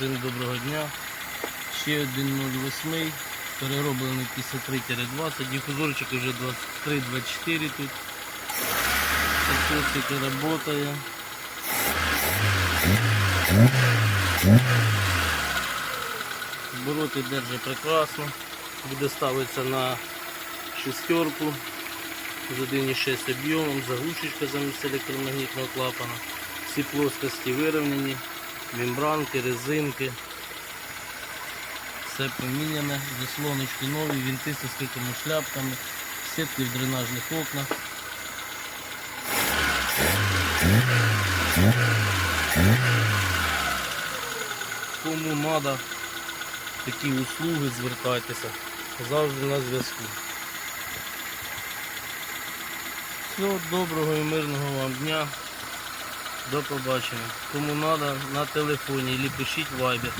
Всім доброго дня. Ще один 08, перероблений 53-20, дифузорчик вже 23-24 тут. Подсосик працює. Обороти держить прекрасно. Буде ставитися на шестерку з 1,6 об'ємом, заглушечка замість електромагнітного клапана. Всі плоскості вирівняні, мембранки, резинки. Все поміняне, заслоночки нові, вінти з скритими шляпками, сітки в дренажних окнах. Кому треба такі услуги, звертайтеся. Завжди на зв'язку. Всього доброго і мирного вам дня. До побачення. Кому треба на телефоні, або пишіть в Viber.